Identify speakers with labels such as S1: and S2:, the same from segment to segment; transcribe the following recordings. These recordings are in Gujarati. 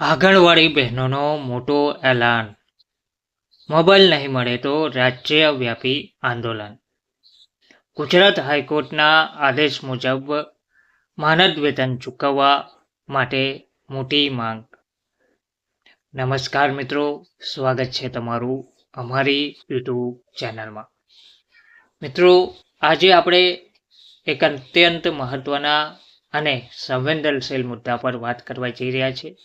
S1: આંગણવાડી બહેનોનો મોટો એલાન. મોબાઈલ નહીં મળે તો રાજ્યવ્યાપી આંદોલન. ગુજરાત હાઈકોર્ટના આદેશ મુજબ માનદ વેતન ચૂકવવા માટે મોટી માંગ. નમસ્કાર મિત્રો, સ્વાગત છે તમારું અમારી યુટ્યુબ ચેનલમાં. મિત્રો, આજે આપણે એક અત્યંત મહત્વના અને સંવેદનશીલ મુદ્દા પર વાત કરવા જઈ રહ્યા છીએ.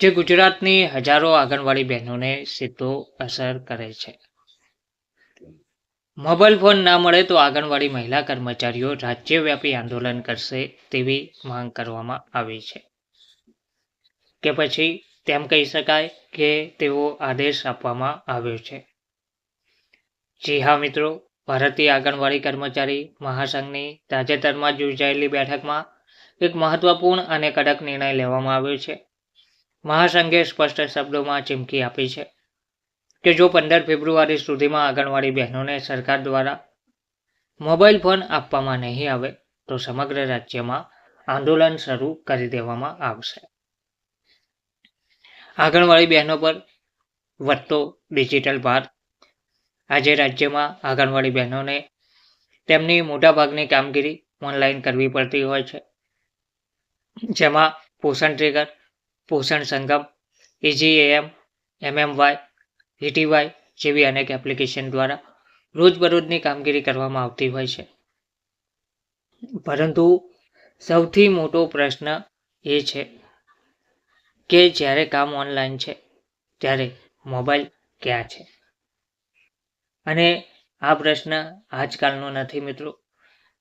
S1: જે ગુજરાતની હજારો આંગણવાડી બહેનોને સીધો અસર કરે છે. મોબાઈલ ફોન ના મળે તો આંગણવાડી મહિલા કર્મચારીઓ રાજ્યવ્યાપી આંદોલન કરશે તેવી માંગ કરવામાં આવી છે. કે પછી તેમ કહી શકાય કે તેવો આદેશ આપવામાં આવ્યો છે. જી હા, મિત્રો, ભારતીય આંગણવાડી કર્મચારી મહાસંઘની તાજેતરમાં જ યોજાયેલી બેઠકમાં એક મહત્વપૂર્ણ અને કડક નિર્ણય લેવામાં આવ્યો છે. મહાસંઘે સ્પષ્ટ શબ્દોમાં ચીમકી આપી છે કે જો પંદર ફેબ્રુઆરી સુધીમાં આંગણવાડી બહેનોને સરકાર દ્વારા મોબાઈલ ફોન આપવામાં નહીં આવે, તો સમગ્ર રાજ્યમાં આંદોલન શરૂ કરી દેવામાં આવશે. આંગણવાડી બહેનો પર વધતો ડિજિટલ ભાર. આજે રાજ્યમાં આંગણવાડી બહેનોને તેમની મોટાભાગની કામગીરી ઓનલાઈન કરવી પડતી હોય છે. જેમાં પોષણ ટ્રિગર પોષણ સંગમ એજીએએમ એમએમવાય હીટીવાય જેવી અનેક એપ્લિકેશન દ્વારા રોજબરોજની કામગીરી કરવામાં આવતી હોય છે. પરંતુ સૌથી મોટો પ્રશ્ન એ છે કે જ્યારે કામ ઓનલાઈન છે, ત્યારે મોબાઈલ ક્યાં છે? અને આ પ્રશ્ન આજકાલનો નથી મિત્રો.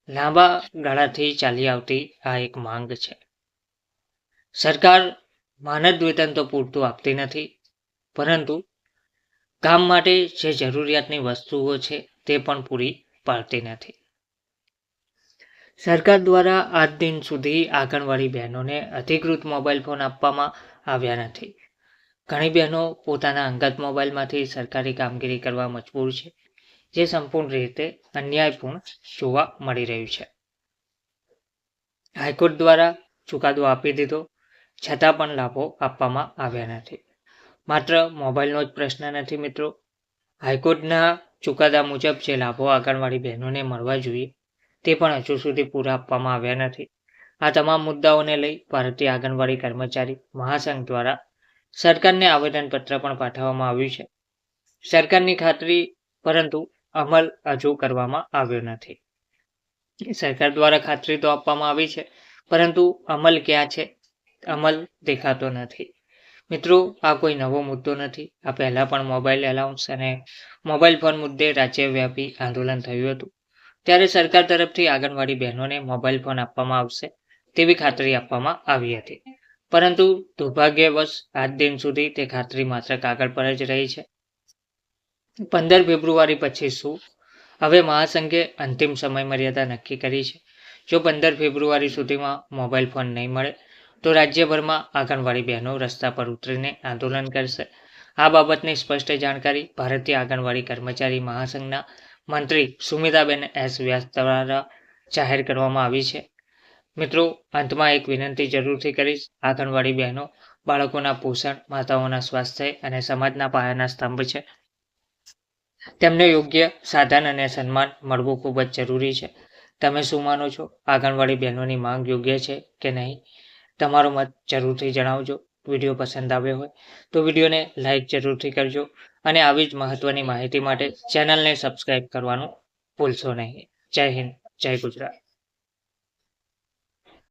S1: લાંબા ગાળાથી ચાલી આવતી આ એક માંગ છે. સરકાર માનદ વેતન તો પૂરતું આપતી નથી. પરંતુ કામ માટે જે જરૂરિયાતની વસ્તુઓ છે તે પણ પૂરી પાડતી નથી. સરકાર દ્વારા આજ દિન સુધી આંગણવાડી બહેનોને અધિકૃત મોબાઈલ ફોન આપવામાં આવ્યા નથી. ઘણી બહેનો પોતાના અંગત મોબાઈલમાંથી સરકારી કામગીરી કરવા મજબૂર છે, જે સંપૂર્ણ રીતે અન્યાયપૂર્ણ જોવા મળી રહ્યું છે. હાઈકોર્ટ દ્વારા ચુકાદો આપી દીધો છતાં પણ લાભો આપવામાં આવ્યા નથી. માત્ર મોબાઈલનો જ પ્રશ્ન નથી મિત્રો. હાઈકોર્ટના ચુકાદા મુજબ જે લાભો આંગણવાડી બહેનોને મળવા જોઈએ, તે પણ હજુ સુધી પૂરા આપવામાં આવ્યા નથી. આ તમામ મુદ્દાઓને લઈ ભારતીય આંગણવાડી કર્મચારી મહાસંઘ દ્વારા સરકારને આવેદનપત્ર પણ પાઠવવામાં આવ્યું છે. સરકારની ખાતરી, પરંતુ અમલ હજુ કરવામાં આવ્યો નથી. સરકાર દ્વારા ખાતરી તો આપવામાં આવી છે, પરંતુ અમલ ક્યાં છે? અમલ દેખાતો નથી. મિત્રો, આ કોઈ નવો મુદ્દો નથી. આ પહેલાં પણ મોબાઈલ એલાઉન્સ અને મોબાઈલ ફોન મુદ્દે રાજ્યવ્યાપી આંદોલન થયું હતું. ત્યારે સરકાર તરફથી આંગણવાડી બહેનોને મોબાઈલ ફોન આપવામાં આવશે તેવી ખાતરી આપવામાં આવી હતી. પરંતુ દુર્ભાગ્યવશ, આજ દિન સુધી તે ખાતરી માત્ર કાગળ પર જ રહી છે. પંદર ફેબ્રુઆરી પછી શું? હવે મહાસંઘે અંતિમ સમય મર્યાદા નક્કી કરી છે. જો પંદર ફેબ્રુઆરી સુધીમાં મોબાઈલ ફોન નહીં મળે તો રાજ્યભરમાં આંગણવાડી બહેનો રસ્તા પર ઉતરીને આંદોલન કરશે. આ બાબતની સ્પષ્ટ જાણકારી ભારતીય આંગણવાડી કર્મચારી મહાસંઘના મંત્રી સુમિતાબેન એસ વ્યાસ દ્વારા જાહેર કરવામાં આવી છે. મિત્રો, અંતમાં એક વિનંતી જરૂરથી કરીશ. આંગણવાડી બહેનો બાળકોના પોષણ, માતાઓના સ્વાસ્થ્ય અને સમાજના પાયાના સ્તંભ છે. તેમને યોગ્ય સાધન અને સન્માન મળવું ખૂબ જ જરૂરી છે. તમે શું માનો છો? આંગણવાડી બહેનોની માંગ યોગ્ય છે કે નહીં? તમારો મત જરૂરથી જણાવજો, વીડિયો પસંદ આવ્યો હોય તો વિડીયોને લાઇક જરૂરથી કરજો અને આવી જ મહત્ત્વની માહિતી માટે ચેનલને સબસ્ક્રાઈબ કરવાનું ભૂલશો નહીં. જય હિન્દ, જય ગુજરાત.